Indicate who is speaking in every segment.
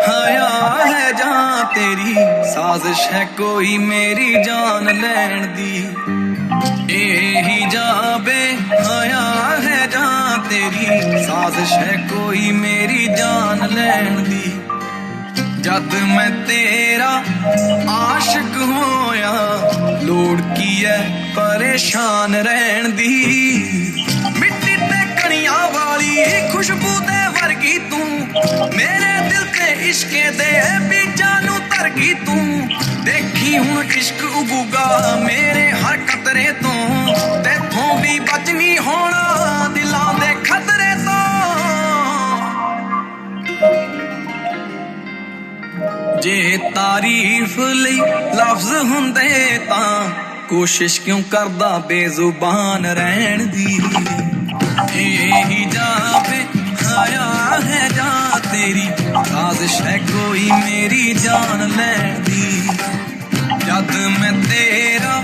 Speaker 1: ਹਯਾ ਹੈ ਜਾਂ ਤੇਰੀ ਸਾਜ਼ਿਸ਼ ਹੈ ਕੋਈ ਮੇਰੀ ਜਾਨ ਲੈਣ ਦੀ। ਇਹੀ ਜਾਵੇ ਹਯਾ ਹੈ ਜਾਂ ਤੇਰੀ ਸਾਜ਼ਿਸ਼ ਹੈ ਕੋਈ ਮੇਰੀ ਜਾਨ ਲੈਣ ਦੀ। ਜਦ ਮੈਂ ਤੇਰਾ ਆਸ਼ਿਕ ਹੋਇਆ, ਲੋੜ ਕੀ ਐ ਪਰੇਸ਼ਾਨ ਰਹਿਣ ਦੀ। ਮਿੱਟੀ ਤੇ ਕਣੀਆਂ ਵਾਲੀ ਖੁਸ਼ਬੂ ਦੇ ਵਰਗੀ ਤੂੰ ਮੇਰੇ ਇਸ਼ਕੇ ਦੇ ਬੀਜਾਂ ਨੂੰ ਧਰਗੀ ਤੂੰ। ਦੇਖੀ ਹੁਣ ਇਸ਼ਕ ਉਗੂਗਾ ਮੇਰੇ ਹਰ ਕਤਰੇ ਤੋਂ। ਤੇਥੋਂ ਵੀ ਬਚ ਨਹੀਂ ਹੋਣਾ ਦਿਲਾਂ ਦੇ ਖਤਰੇ ਤੋਂ। ਜੇ ਤਾਰੀਫ ਲਈ ਲਫ਼ਜ਼ ਹੁੰਦੇ ਤਾਂ ਕੋਸ਼ਿਸ਼ ਕਿਉਂ ਕਰਦਾ ਬੇਜ਼ੁਬਾਨ ਰਹਿਣ ਦੀ? ਇਹੀ ਜਾਵੇ ਹਾਇਆ ਤੇਰੀ ਸਾਜ਼ਿਸ਼ ਹੈ ਕੋਈ ਮੇਰੀ ਜਾਨ ਲੈਣ ਦੀ। ਜਦ ਮੈਂ ਤੇਰਾ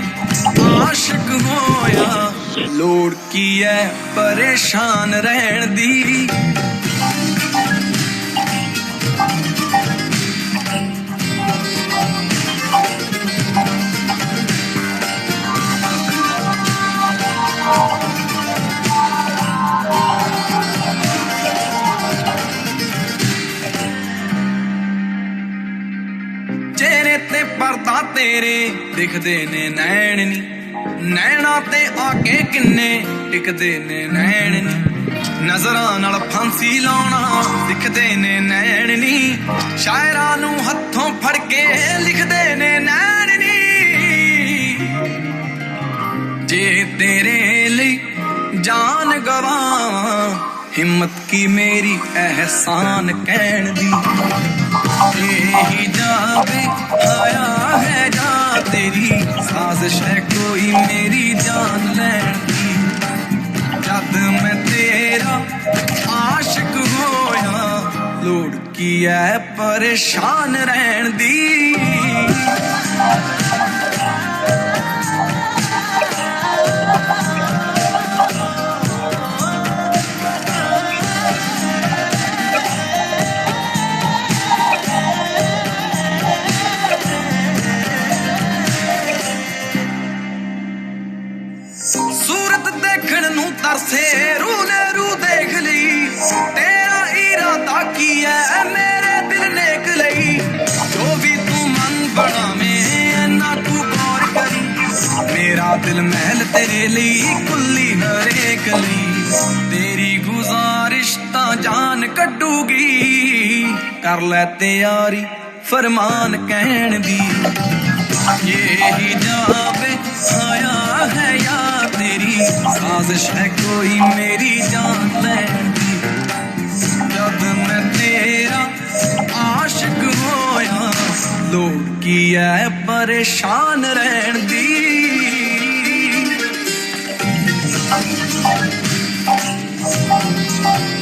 Speaker 1: ਆਸ਼ਿਕ ਹੋਇਆ, ਲੋੜ ਕੀ ਐ ਪਰੇਸ਼ਾਨ ਰਹਿਣ ਦੀ? ਪਰਦਾ ਤੇਰੇ ਦਿਖਦੇ ਨੇ ਨੈਣ ਨੀ। ਨੈਣਾ ਤੇ ਆ ਕੇ ਕਿੰਨੇ ਟਿਕਦੇ ਨੇ ਨੈਣ ਨੀ। ਨਜ਼ਰਾਂ ਨਾਲ ਫਾਂਸੀ ਲਾਉਣਾ ਦਿਖਦੇ ਨੇ ਨੈਣ ਨੀ। ਸ਼ਾਇਰਾਂ ਨੂੰ ਹੱਥੋਂ ਫੜ ਕੇ ਲਿਖਦੇ ਨੇ ਨੈਣ ਨੀ। ਜੇ ਤੇਰੇ ਲਈ ਜਾਨ ਗਵਾਵਾਂ ਹਿੰਮਤ ਕੀ ਮੇਰੀ ਅਹਿਸਾਨ ਕਹਿਣ ਦੀ? ਇਹੀ ਜਾਵੇ ਆਇਆ ਹੈ ਜਾਂ ਤੇਰੀ। ਸਾਜ਼ਿਸ਼ ਹੈ ਕੋਈ ਮੇਰੀ ਜਾਨ ਲੈਣ ਦੀ। ਜਦ ਮੈਂ ਤੇਰਾ ਆਸ਼ਿਕ ਹੋਇਆ, ਲੋੜ ਕੀ ਐ ਪਰੇਸ਼ਾਨ ਰਹਿਣ ਦੀ? ਦੇਖਣ ਰੂ ਨੇ ਰੂ ਦੇਖ ਲਈ। ਤੇਰਾ ਇਰਾਦਾ ਕੀ ਐ? ਮੇਰੇ ਦਿਲ ਨੇਕ ਲਈ। ਜੋ ਵੀ ਤੂੰ ਮਨ ਬਣਾਵੇਂ ਨਾ ਤੂੰ ਗੌਰ ਕਰੀ। ਮੇਰਾ ਦਿਲ ਮਹਿਲ ਤੇਰੇ ਲਈ ਕੁੱਲੀ ਹਰੇਕ ਲਈ। ਤੇਰੀ ਗੁਜ਼ਾਰਿਸ਼ ਤਾਂ ਜਾਨ ਕੱਢੂਗੀ। ਕਰ ਲੈ ਤਿਆਰੀ ਫਰਮਾਨ ਕਹਿਣ ਦੀ। ਯਹੀ ਜਾਵੇ साजिश है कोई मेरी जान लेती जब मैं तेरा आशिक होया लोग की है परेशान रहन दी Thank you.